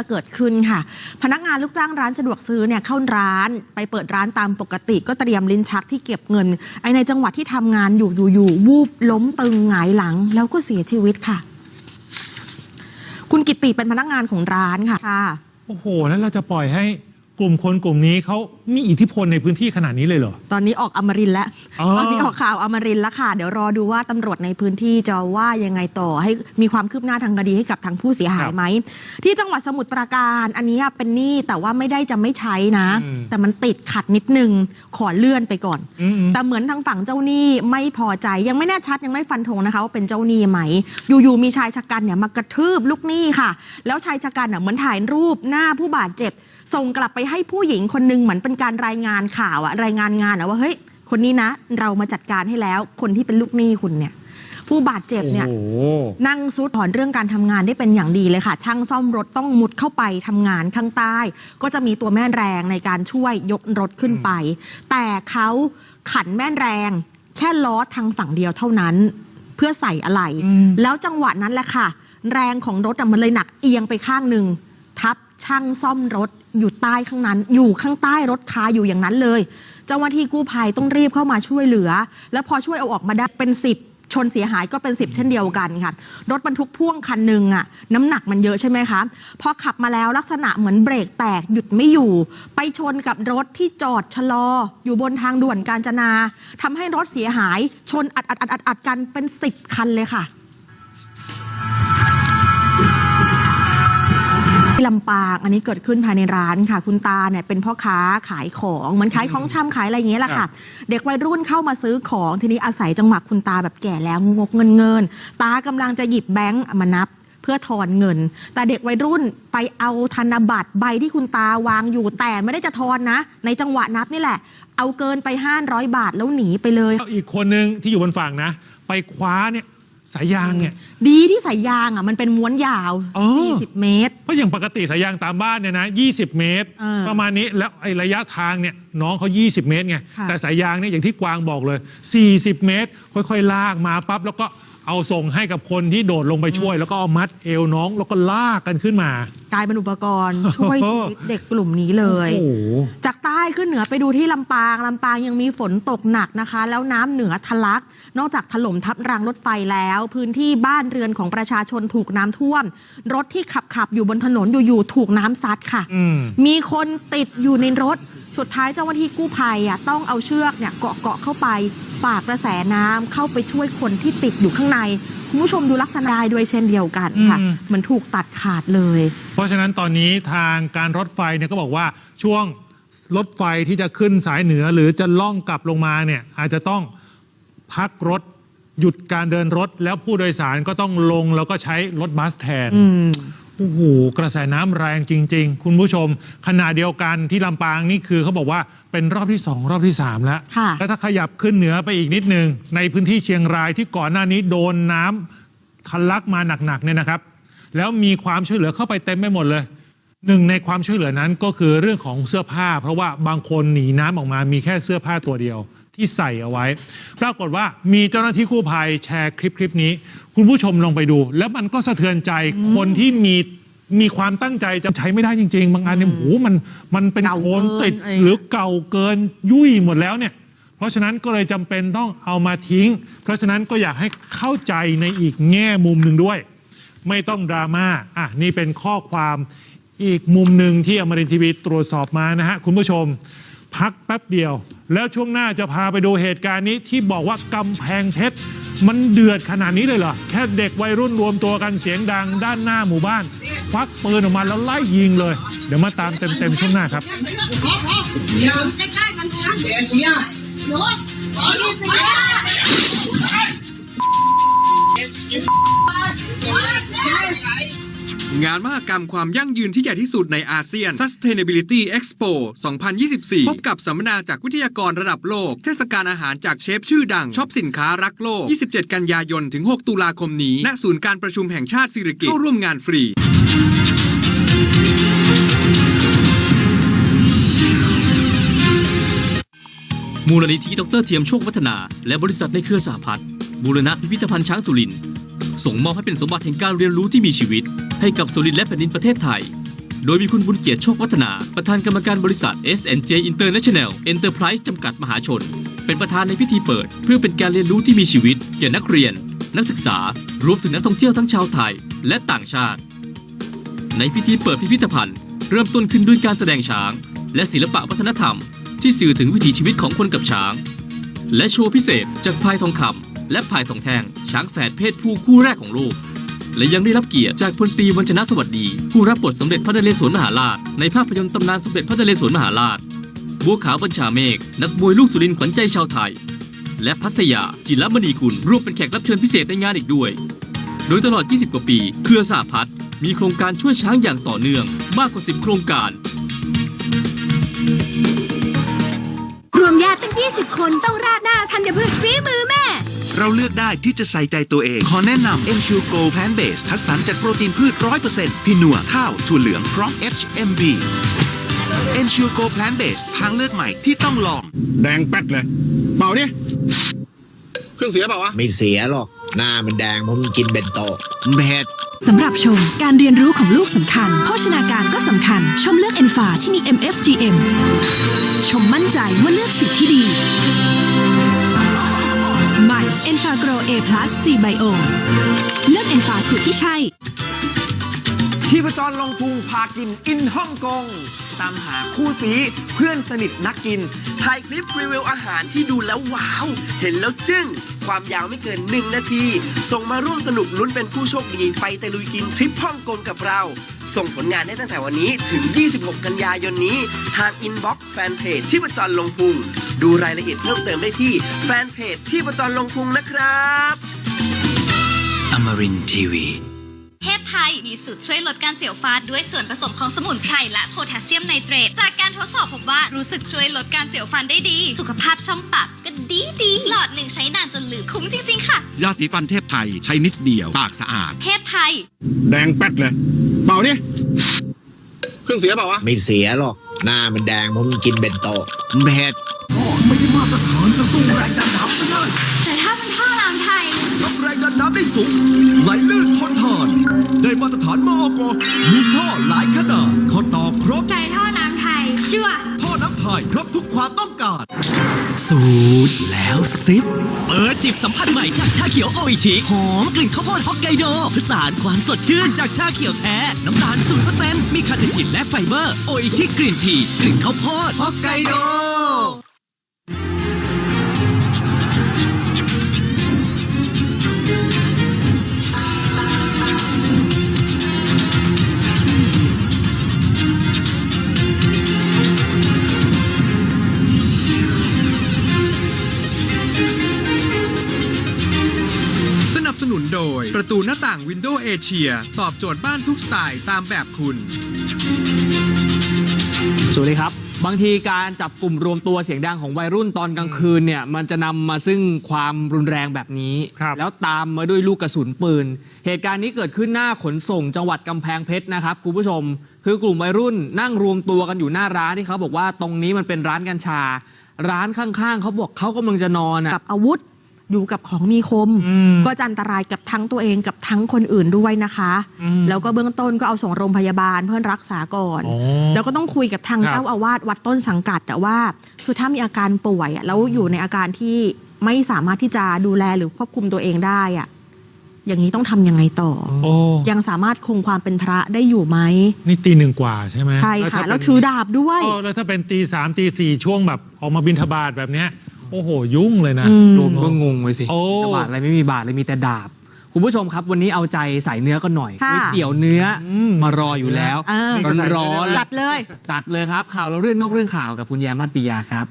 จะเกิดขึ้นค่ะ พนักงานลูกจ้างร้านสะดวกซื้อเนี่ยเข้าร้านไปเปิดร้านตามปกติ ก็เตรียมลิ้นชักที่เก็บเงิน ไอในจังหวัดที่ทำงานอยู่อยู่อยู่วูบล้มตึงหงายหลัง แล้วก็เสียชีวิตค่ะ คุณกิตติเป็นพนักงานของร้านค่ะ โอ้โห แล้วเราจะปล่อยให้กลุ่มคนกลุ่มนี้เขามีอิทธิพลในพื้นที่ขนาดนี้เลยเหรอ ตอนนี้ออกอมรินทร์แล้วอ๋อ ตอนนี้ออกข่าวอมรินทร์แล้วค่ะ เดี๋ยวรอดูว่าตำรวจในพื้นที่จะว่ายังไงต่อให้มีความคืบหน้าทางคดีให้กับทางผู้เสียหายไหม ที่จังหวัดสมุทรปราการอันนี้เป็นหนี้แต่ว่าไม่ได้จะไม่ใช้นะ อืม แต่มันติดขัดนิดนึงขอเลื่อนไปก่อน อืม แต่เหมือนทางฝั่งเจ้าหนี้ไม่พอใจยังไม่แน่ชัดยังไม่ฟันธงนะคะว่าเป็นเจ้าหนี้ไหม อยู่ๆมีชายชะกันเนี่ยมากระทืบลูกหนี้ค่ะ แล้วชายชะกันเนี่ยเหมือนถ่ายรูปหน้าผู้บาดเจ็บ ส่งกลับไปให้ผู้หญิงคนหนึงเหมือนเป็นการรายงานข่าวอะรายงานงานอะว่าเฮ้ยคนนี้นะ เรามาจัดการให้แล้ว คนที่เป็นลูกหนี้คุณเนี่ย ผู้บาดเจ็บโอ้เนี่ยโหนั่งซุดถอนเรื่องการทำงานได้เป็นอย่างดีเลยค่ะ ช่างซ่อมรถต้องมุดเข้าไปทำงานข้างใต้ ก็จะมีตัวแม่แรงในการช่วยยกรถขึ้นไป แต่เขาขันแม่แรง แค่ล้อทางฝั่งเดียวเท่านั้น เพื่อใส่อะไรอืมแล้วจังหวะนั้นแหละค่ะ แรงของรถอะมันเลยหนักเอียงไปข้างหนึ่ง ทับช่างซ่อมรถอยู่ใต้ข้างนั้น อยู่ข้างใต้รถคาอยู่อย่างนั้นเลย เจ้าหน้าที่กู้ภัยต้องรีบเข้ามาช่วยเหลือ แล้วพอช่วยเอาออกมาได้เป็นสิบชนเสียหายก็เป็นสิบเช่นเดียวกันค่ะ รถบรรทุกพ่วงคันหนึ่งอะน้ำหนักมันเยอะใช่ไหมคะ พอขับมาแล้วลักษณะเหมือนเบรกแตกหยุดไม่อยู่ ไปชนกับรถที่จอดชะลอ อยู่บนทางด่วนกาญจนาทำให้รถเสียหายชนอัดอัดอัดอัดอัดกันเป็นสิบคันเลยค่ะ ที่ลำปางอันนี้เกิดขึ้นภายในร้านค่ะ คุณตาเนี่ยเป็นพ่อค้าขายของเหมือนขายของชำขายอะไรอย่างเงี้ยแหละครัค่ะบเด็กวัยรุ่นเข้ามาซื้อของทีนี้อาศัยจังหวะคุณตาแบบแก่แล้วงกเงินเงินๆตากำลังจะหยิบแบงค์มานับเพื่อทอนเงิน แต่เด็กวัยรุ่นไปเอาธนบัตรใบที่คุณตาวางอยู่แต่ไม่ได้จะทอนนะ ในจังหวะนับนี่แหละ เอาเกินไป500บาทแล้วหนีไปเลยแล้วอีกคนนึงที่อยู่บนฝั่งนะ ไปคว้าเนี่ย สายยางเนี่ย ดีที่สายยางอะมันเป็นม้วนยาวอ๋อ20เมตร เพราะอย่างปกติสายยางตามบ้านเนี่ยนะ20 เมตร เออประมาณนี้แล้วไอ้ระยะทางเนี่ยน้องเขา20 เมตรไงค่ะ แต่สายยางเนี่ยอย่างที่กวางบอกเลย 40 เมตร ค่อยๆ ลากมาปั๊บแล้วก็ เอาส่งให้กับคนที่โดดลงไปช่วย แล้วก็เอามัดเอวน้องแล้วก็ลากกันขึ้นมา กลายเป็นอุปกรณ์ช่วยชีวิตเด็กกลุ่มนี้เลย โอ้โห จากใต้ขึ้นเหนือไปดูที่ลำปางลำปางยังมีฝนตกหนักนะคะ แล้วน้ำเหนือทะลัก นอกจากถล่มทับรางรถไฟแล้ว พื้นที่บ้านเรือนของประชาชนถูกน้ำท่วม รถที่ขับขับอยู่บนถนนอยู่ๆถูกน้ำซัดค่ะ อืม มีคนติดอยู่ในรถ สุดท้ายเจ้าหน้าที่กู้ภัยอะต้องเอาเชือกเนี่ยเกาะเกาะเข้าไป ฝากกระแสน้ำเข้าไปช่วยคนที่ติดอยู่ข้างใน คุณผู้ชมดูลักษณะได้ด้วยเช่นเดียวกันค่ะอืมเหมือนถูกตัดขาดเลย เพราะฉะนั้นตอนนี้ทางการรถไฟเนี่ยก็บอกว่าช่วงรถไฟที่จะขึ้นสายเหนือหรือจะล่องกลับลงมาเนี่ยอาจจะต้องพักรถหยุดการเดินรถแล้วผู้โดยสารก็ต้องลงแล้วก็ใช้รถบัสแทนอืมโอ้โหกระแสน้ำแรงจริง ๆ คุณผู้ชมขณะเดียวกันที่ลำปางนี่คือเขาบอกว่า เป็นรอบที่ 2 รอบที่ 3 แล้ว ค่ะ แล้วถ้าขยับขึ้นเหนือไปอีกนิดนึง ในพื้นที่เชียงรายที่ก่อนหน้านี้โดนน้ำทะลักมาหนักๆเนี่ยนะครับ แล้วมีความช่วยเหลือเข้าไปเต็มไปหมดเลย หนึ่งในความช่วยเหลือนั้นก็คือเรื่องของเสื้อผ้า เพราะว่าบางคนหนีน้ำออกมามีแค่เสื้อผ้าตัวเดียว ที่ใส่เอาไว้ ปรากฏว่ามีเจ้าหน้าที่กู้ภัยแชร์คลิปคลิปนี้ คุณผู้ชมลองไปดู แล้วมันก็สะเทือนใจคนที่มี มีความตั้งใจจะใช้ไม่ได้จริง ๆ บางอันเนี่ยโอ้โหมันมันเป็นเก่าโคลนติดเกินอะไร หรือเก่าเกินยุ่ยหมดแล้วเนี่ย เพราะฉะนั้นก็เลยจำเป็นต้องเอามาทิ้ง เพราะฉะนั้นก็อยากให้เข้าใจในอีกแง่มุมหนึ่งด้วย ไม่ต้องดราม่าอะนี่เป็นข้อความอีกมุมหนึ่งที่อมรินทร์ทีวีตรวจสอบมานะฮะคุณผู้ชม พักแป๊บเดียว แล้วช่วงหน้าจะพาไปดูเหตุการณ์นี้ที่บอกว่ากำแพงเพชรมันเดือดขนาดนี้เลยเหรอ แค่เด็กวัยรุ่นรวมตัวกันเสียงดังด้านหน้าหมู่บ้าน ควักปืนออกมาแล้วไล่ยิงเลย เดี๋ยวมาตามเต็มๆช่วงหน้าครับอย่าใกล้ๆมันชัน งานมหกรรมความยั่งยืนที่ใหญ่ที่สุดในอาเซียน Sustainability Expo 2024 พบกับสัมมนาจากวิทยากรระดับโลก เทศกาลอาหารจากเชฟชื่อดัง ช็อปสินค้ารักโลก 27 กันยายน ถึง 6 ตุลาคมนี้ ณ ศูนย์การประชุมแห่งชาติสิริกิติ์เข้าร่วมงานฟรีมูลนิธิดรเทียมโชควัฒนา และบริษัทในเครือสหพัฒน์บูรณะพิพิธภัณฑ์ช้างสุรินทร์ ส่งมอบให้เป็นสมบัติแห่งการเรียนรู้ที่มีชีวิต ให้กับสุรินทร์และแผ่นดินประเทศไทย โดยมีคุณบุญเกียรติโชควัฒนา ประธานกรรมการบริษัท SNJ International Enterprise จำกัดมหาชน เป็นประธานในพิธีเปิด เพื่อเป็นการเรียนรู้ที่มีชีวิต แก่นักเรียน นักศึกษารวมถึงนักท่องเที่ยวทั้งชาวไทย และต่างชาติ ในพิธีเปิดพิพิธภัณฑ์ เริ่มต้นขึ้นด้วยการแสดงช้าง และศิลปะวัฒนธรรม ที่สื่อถึงวิถีชีวิตของคนกับช้าง และโชว์พิเศษจากพายทองคำ และพายทองแทงช้างแฝดเพศผู้คู่แรกของโลก และยังได้รับเกียรติจากพลตรีวัญชนะสวัสดี ผู้รับบทสมเด็จพระนเรศวรมหาราชในภาพยนตร์ตำนานสมเด็จพระนเรศวรมหาราชบัวขาวบัญชาเมฆนักมวยลูกสุรินขวัญใจชาวไทย และพัสยาจิรมณีกุลร่วมเป็นแขกรับเชิญพิเศษในงานอีกด้วย โดยตลอด 20 กว่าปี เครือสาพัฒน์มีโครงการช่วยช้างอย่างต่อเนื่องมากกว่า 10 โครงการ รวมญาติตั้ง 20 คนต้องราดหน้าธัญพืชฝีมือแม่ เราเลือกได้ที่จะใส่ใจตัวเอง ขอแนะนำ Ensure Go Plant Base คัดสรรจากโปรตีนพืช 100%พี่นัวข้าวถั่วเหลืองพร้อม HMB Ensure Go Plant Base ทางเลือกใหม่ที่ต้องลอง แดงแป๊ดเลยเป่าดิเครื่องเสียเปล่าวะ ไม่เสียหรอก หน้ามันแดงเพราะมันกินเบนโตะแมดสำหรับชม การเรียนรู้ของลูกสำคัญ โภชนาการก็สำคัญ ชมเลือกเอนฟาที่มี MFGM ชมมั่นใจว่าเลือกสิ่งที่ดีใหม่ เอนฟาโกรเอพลัสซีไบโอเลือกเอนฟาสูตรที่ใช่ ที่ประจรลงพุงพากินอินฮ่องกง ตามหาคู่สีเพื่อนสนิทนักกิน ถ่ายคลิปรีวิวอาหารที่ดูแล้วว้าว เห็นแล้วจึ้ง ความยาวไม่เกิน 1 นาที ส่งมาร่วมสนุกลุ้นเป็นผู้โชคดี ไปตะลุยกินทริปฮ่องกงกับเรา ส่งผลงานได้ตั้งแต่วันนี้ถึง 26 กันยายนนี้ ทางอินบ็อกซ์แฟนเพจที่ประจรลงพุง ดูรายละเอียดเพิ่มเติมได้ที่แฟนเพจที่ประจรลงพุงนะครับอมรินทีวี เทพไทยมีสูตรช่วยลดการเสียวฟาดด้วยส่วนผสมของสมุนไพรและโพแทสเซียมไนเตรตจากการทดสอบพบว่ารู้สึกช่วยลดการเสียวฟันได้ดี สุขภาพช่องปากก็ดีดีหลอดหนึ่งใช้นานจนลืมคุ้มจริง ๆ ค่ะ ยาสีฟันเทพไทยใช้นิดเดียวปากสะอาด เทพไทย แดงแป๊ดเลย เป่าดิเครื่องเสียเปล่าวะ ไม่เสียหรอก หน้ามันแดงเพราะมันกินเบนโตะแมดแต่ถ้าเป็นท่อน้ำไทย รับแรงดั นน้ำได้สูง ไหลลื่นทนทาน ได้มาตรฐานมอกมีท่อหลายขนาดข้อต่อครบใช้ท่อน้ำไทยชัวร์ท่อน้ำไทยครบทุกความต้องการ สูตรแล้วซิปเปิดจิบสัมผัสใหม่จากชาเขียวโออิชิหอมกลิ่นข้าวโพดฮอกไกโดผสานความสดชื่นจากชาเขียวแท้ น้ำตาล0%มีคาเทชินและไฟเบอร์ โออิชิกลิ่นทีกลิ่นข้าวโพดฮอกไกโด ประตูหน้าต่างวินโดว์เอเชียตอบโจทย์บ้านทุกสไตล์ตามแบบคุณ สวัสดีครับ บางทีการจับกลุ่มรวมตัวเสียงดังของวัยรุ่นตอนกลางคืนเนี่ย มันจะนำมาซึ่งความรุนแรงแบบนี้ ครับ แล้วตามมาด้วยลูกกระสุนปืน เหตุการณ์นี้เกิดขึ้นหน้าขนส่งจังหวัดกำแพงเพชรนะครับคุณผู้ชม คือกลุ่มวัยรุ่นนั่งรวมตัวกันอยู่หน้าร้านที่เขาบอกว่าตรงนี้มันเป็นร้านกัญชา ร้านข้างๆเขาบอกเขากำลังจะนอนอะกับอาวุธ อยู่กับของมีคม อืมก็จะอันตรายกับทั้งตัวเองกับทั้งคนอื่นด้วยนะคะ อืมแล้วก็เบื้องต้นก็เอาส่งโรงพยาบาลเพื่อรักษาก่อน อ๋อแล้วก็ต้องคุยกับทางครับ เจ้าอาวาสวัดต้นสังกัดแต่ว่า คือถ้ามีอาการป่วยอะแล้วอยู่ในอาการที่ไม่สามารถที่จะดูแลหรือควบคุมตัวเองได้อะอย่างนี้ต้องทำยังไงต่อโอ้ยังสามารถคงความเป็นพระได้อยู่ไหม นี่ตีหนึ่งกว่าใช่ไหมใช่ค่ะถ้าเป็นแล้วถือดาบด้วยเออแล้วถ้าเป็นตีสามตีสี่ช่วงแบบออกมาบินทบาทแบบเนี้ย โอ้โห ยุ่งเลยนะอืม รวมก็งงไปสิโอ้ แต่บาทอะไรไม่มีบาทเลยมีแต่ดาบ คุณผู้ชมครับวันนี้เอาใจใส่เนื้อกันหน่อยค่ะ ก๋วยเตี๋ยวเนื้ออม มารออยู่แล้ว เออนี่ก็ใส่ร้อนๆเนื้อจัดเลย ตัดเลยครับ ข่าวเราเรื่องนอกเรื่องข่าวกับคุณแยมมัดปิยาครับ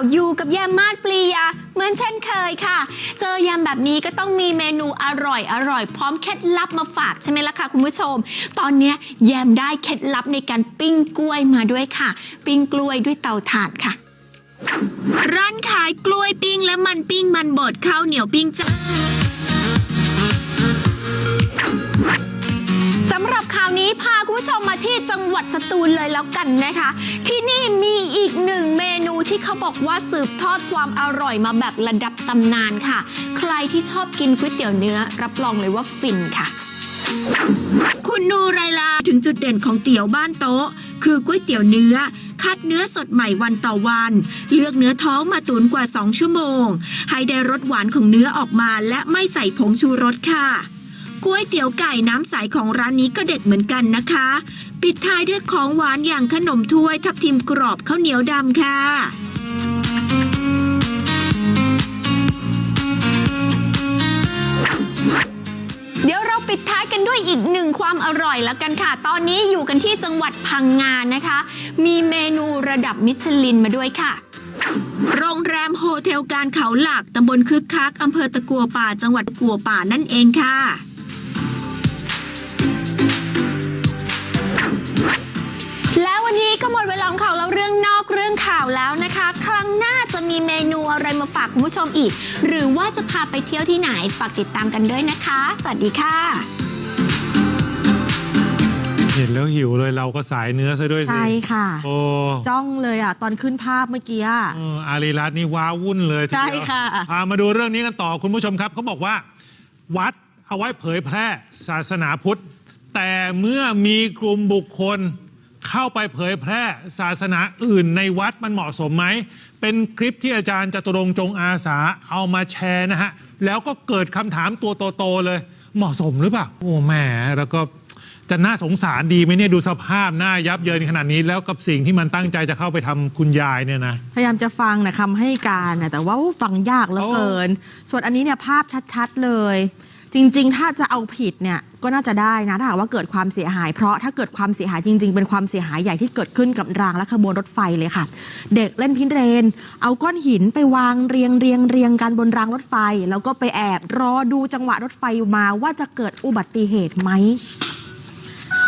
องข่าวอยู่กับแยมมาดปลียา เหมือนเช่นเคยค่ะ เจอแยมแบบนี้ก็ต้องมีเมนูอร่อยอร่อยพร้อมเคล็ดลับมาฝากใช่ไหมล่ะคะคุณผู้ชม ตอนนี้ยแยมได้เคล็ดลับในการปิ้งกล้วยมาด้วยค่ะ ปิ้งกล้วยด้วยเตาถ่านค่ะ ร้านขายกล้วยปิ้งและมันปิ้งมันบดข้าวเหนียวปิ้งจ้า นี้พาคุณผู้ชมมาที่จังหวัดสตูลเลยแล้วกันนะคะ ที่นี่มีอีกหนึ่งเมนูที่เขาบอกว่าสืบทอดความอร่อยมาแบบระดับตำนานค่ะ ใครที่ชอบกินก๋วยเตี๋ยวเนื้อ รับรองเลยว่าฟินค่ะ คุณนูไรลาถึงจุดเด่นของเตี๋ยวบ้านโต๊ะ คือก๋วยเตี๋ยวเนื้อคัดเนื้อสดใหม่วันต่อวัน เลือกเนื้อท้องมาตุนกว่า 2 ชั่วโมง ให้ได้รสหวานของเนื้อออกมาและไม่ใส่ผงชูรสค่ะ ก๋วยเตี๋ยวไก่น้ำใสของร้านนี้ก็เด็ดเหมือนกันนะคะ ปิดท้ายด้วยของหวานอย่างขนมถ้วยทับทิมกรอบข้าวเหนียวดำค่ะเดี๋ยวเราปิดท้ายกันด้วยอีกหนึ่งความอร่อยแล้วกันค่ะ ตอนนี้อยู่กันที่จังหวัดพังงานนะคะ มีเมนูระดับมิชลินมาด้วยค่ะ โรงแรมโฮเทลการเขาหลักตำบลคึกคักอำเภอตะกัวป่าจังหวัดตะกัวป่านั่นเองค่ะ ก็หมดเวลาของข่าวแล้วเรื่องนอกเรื่องข่าวแล้วนะคะ ครั้งหน้าจะมีเมนูอะไรมาฝากคุณผู้ชมอีก หรือว่าจะพาไปเที่ยวที่ไหนฝากติดตามกันด้วยนะคะ สวัสดีค่ะ เห็นแล้วหิวเลยเราก็สายเนื้อซะด้วยสิใช่ค่ะ โอ้จ้องเลยอะ ตอนขึ้นภาพเมื่อกี้อะเอออารีรัตน์นี่ว้าวุ่นเลยทีเดียวใช่ค่ะพามาดูเรื่องนี้กันต่อคุณผู้ชมครับเขาบอกว่า วัดเอาไว้เผยแพร่ศาสนาพุทธ แต่เมื่อมีกลุ่มบุคคล เข้าไปเผยแพร่ศาสนาอื่นในวัดมันเหมาะสมไหม เป็นคลิปที่อาจารย์จตุรงค์จงอาสาเอามาแชร์นะฮะ แล้วก็เกิดคำถามตัวโตๆเลย เหมาะสมหรือเปล่า โอ้แหมแล้วก็จะน่าสงสารดีไหมเนี่ยดูสภาพหน้ายับเยินขนาดนี้แล้วกับสิ่งที่มันตั้งใจจะเข้าไปทำคุณยายเนี่ยนะ พยายามจะฟังนะคำให้การนะแต่ว่าฟังยากเหลือเกิน ส่วนอันนี้เนี่ยภาพชัดๆเลย จริง ๆ ถ้าจะเอาผิดเนี่ยก็น่าจะได้นะถ้าหากว่าเกิดความเสียหาย เพราะถ้าเกิดความเสียหายจริง ๆ เป็นความเสียหายใหญ่ที่เกิดขึ้นกับรางและขบวนรถไฟเลยค่ะ เด็กเล่นพินเรน เอาก้อนหินไปวางเรียงเรียงเรียงกันบนรางรถไฟ แล้วก็ไปแอบรอดูจังหวะรถไฟมาว่าจะเกิดอุบัติเหตุไหม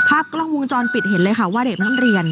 ภาพกล้องวงจรปิดเห็นเลยค่ะว่าเด็กนักเรียน